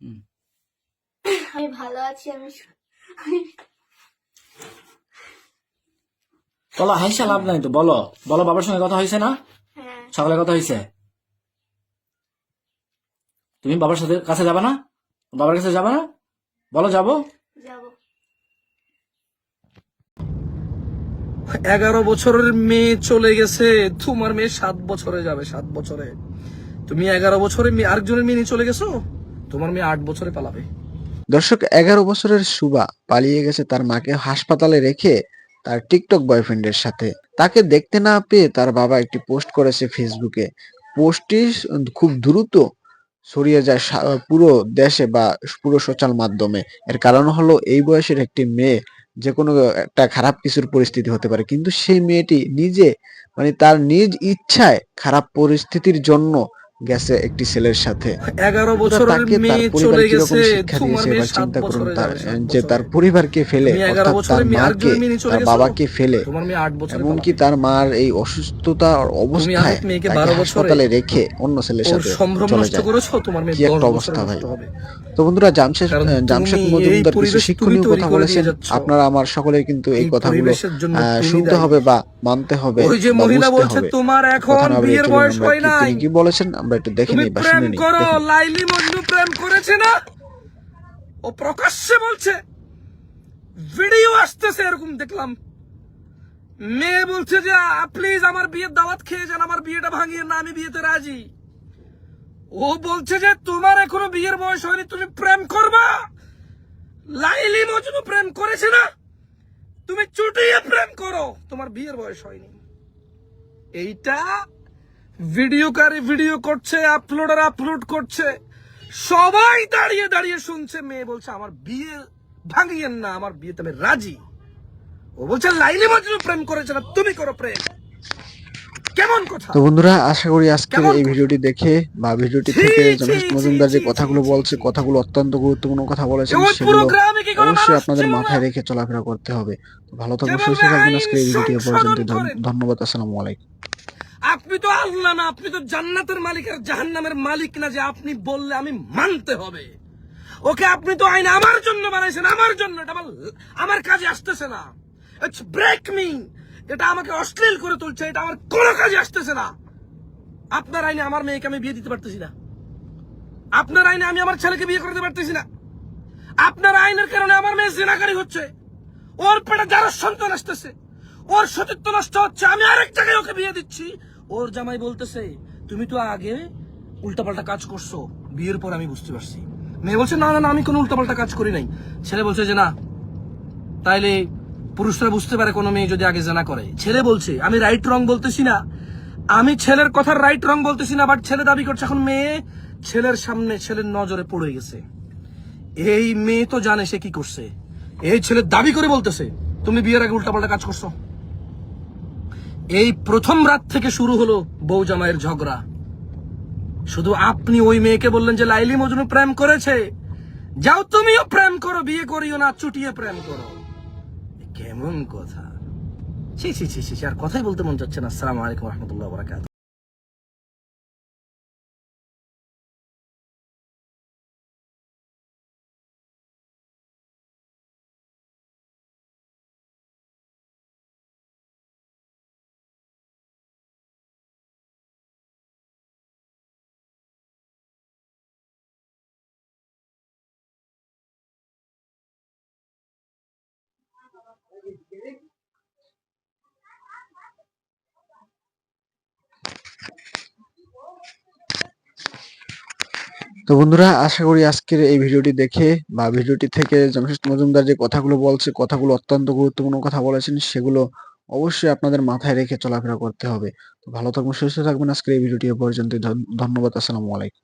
হুম। আমি ভালো আছি আমি বলো হাইসা লাভ নাই তো বলো। বলো বাবার সঙ্গে কথা হয়েছে না? হ্যাঁ। সকালে কথা হয়েছে তুমি বাবার সাথে কাছে যাবে না? বাবার কাছে যাবে না? বলো যাব। এগারো বছরের মেয়ে চলে গেছে তোমার মেয়ে সাত বছরে যাবে সাত বছরে। তুমি এগারো বছরের মেয়ে আরেকজনের মেয়ে নিয়ে চলে গেছো? তোমার মেয়ে আট বছরে পালাবে। দর্শক, এগারো বছরের সুবা পালিয়ে গেছে তার মাকে হাসপাতালে রেখে তার টিকটক বয়ফ্রেন্ডের সাথে। তাকে দেখতে না পেয়ে তার বাবা একটি পোস্ট করেছে ফেসবুকে। পোস্টটি খুব দ্রুত ছড়িয়ে যায় পুরো দেশে বা পুরো সোশ্যাল মাধ্যমে। এর কারণ হলো এই বয়সের একটি মেয়ে, যে কোনো একটা খারাপ কিছুর পরিস্থিতি হতে পারে। কিন্তু সেই মেয়েটি নিজে মানে তার নিজ ইচ্ছায় খারাপ পরিস্থিতির জন্য গেছে একটি ছেলের সাথে। এগারো বছরের মেয়ে চলে গেছে তোমার মেয়ে চিন্তা করুন যে তার পরিবারকে ফেলে অর্থাৎ তার মাকে তার বাবাকে ফেলে। এমনকি তার মার এই অসুস্থতার অবস্থায় তাকে হাসপাতালে রেখে অন্য ছেলের সাথে চলে যায়। কি একটা অবস্থা ভাই। তো বন্ধুরা জামশেদ জামশেদ মজুমদার কিছু শিক্ষণীয় কথা বলেছেন। আপনারা আমার সকলে কিন্তু এই কথাগুলো শুনতে হবে বা মানতে হবে ওই যে মহিলা বলছে তোমার এখন বিয়ের বয়স হয় নাই। কি বলেছেন? আমরা একটু দেখে নিই বা প্রেম শুনে নিই করো লাইলি মজনু প্রেম করেছে না? ও প্রকাশ্যে বলছে ভিডিও আসতেছে এরকম দেখলাম। মেয়ে বলছে যে প্লিজ আমার বিয়ের দাওয়াত খেয়ে যান আমার বিয়েটা ভাঙিয়ে না আমি বিয়েতে রাজি। ও বলছে যে তোমার এখনও বিয়ের বয়স হয়নি তুমি প্রেম করবা? লাইলি মজনু প্রেম করেছে না? তুমি চুটিয়ে প্রেম করো তোমার বিয়ের বয়স হয়নি। এইটা ভিডিওকারী ভিডিও করছে আপলোডার আপলোড করছে। সবাই দাঁড়িয়ে দাঁড়িয়ে শুনছে। মেয়ে বলছে আমার বিয়ে ভাঙিয়েন না আমার বিয়েতে আমি রাজি। ও বলছে লাইলি মজনু প্রেম করেছে না তুমি করো প্রেম। কেমন কথা? তো বন্ধুরা আশা করি আজকের এই ভিডিওটি দেখে বা ভিডিওটি থেকে ছি, মজুমদার যে কথাগুলো বলছে কথাগুলো অত্যন্ত গুরুত্বপূর্ণ কথা বলেছেন সেগুলো অবশ্যই আপনাদের মাথায় রেখে চলাফেরা করতে হবে। ভালো থাকবেন সুস্থ থাকবেন আজকের এই এ পর্যন্ত ধন্যবাদ আসসালামু আলাইকুম। আপনি তো আল্লাহ না, আপনি তো জান্নাতের মালিক আর জাহান্নামের মালিক না যে আপনি বললে আমি মানতে হবে। ওকে আপনি তো আইন আমার জন্য বানাইছেন, আমার জন্য, এটা আমার কাজে আসতেছে না। ইটস ব্রেক মি এটা আমাকে অশ্লীল করে তুলছে, এটা আমার কোনো কাজে আসতেছে না। আপনার আইনে আমার মেয়েকে আমি বিয়ে দিতে পারতেছি না। আপনার আইনে আমি আমার ছেলেকে বিয়ে করতে পারতেছি না। আপনার আইনের কারণে আমার মেয়ে জেনাকারী হচ্ছে। ওর পেটে যারা সন্তান আসতেছে, ওর সতীত্ব নষ্ট হচ্ছে, আমি আরেক জায়গায় ওকে বিয়ে দিচ্ছি। ওর জামাই বলতেছে, তুমি তো আগে উল্টাপাল্টা কাজ করছ। বিয়ের পর আমি বুঝতে পারছি। মেয়ে বলছে, না না আমি কোনো উল্টাপাল্টা কাজ করি নাই। ছেলে বলছে যে, না, তাইলে পুরুষরা বুঝতে পারে কোনো মেয়ে যদি আগে জানা করে। ছেলে বলছে, আমি রাইট রং বলতেছি না। আমি ছেলের কথার রাইট রং বলতেছি না বাট ছেলে দাবি করছে, এখন মেয়ে ছেলের সামনে ছেলের নজরে পড়ে গেছে। এই মেয়ে তো জানে সে কি করছে। এই ছেলে দাবি করে বলতেছে, তুমি বিয়ের আগে উল্টাপাল্টা কাজ করছ। এই প্রথম রাত থেকে শুরু হলো বউ জামাইয়ের ঝগড়া। শুধু আপনি ওই মেয়েকে বললেন যে, লাইলি মজনু প্রেম করেছে? যাও তুমিও প্রেম করো, বিয়ে করিও না, চুটিয়ে প্রেম করো। কেমন কথা। ছি ছি ছি ছি আর কথাই বলতে মন যাচ্ছে না। আসসালামু আলাইকুম রহমতুল্লাহ বরাকাত তো বন্ধুরা, আশা করি আজকের এই ভিডিওটি দেখে বা ভিডিওটি থেকে জমশেদ মজুমদার যে কথাগুলো বলছে, কথাগুলো অত্যন্ত গুরুত্বপূর্ণ কথা বলেছেন, সেগুলো অবশ্যই আপনাদের মাথায় রেখে চলাফেরা করতে হবে। তো ভালো থাকবেন, সুস্থ থাকবেন। আজকের এই ভিডিওটি পর্যন্ত ধন্যবাদ, আসসালামু আলাইকুম।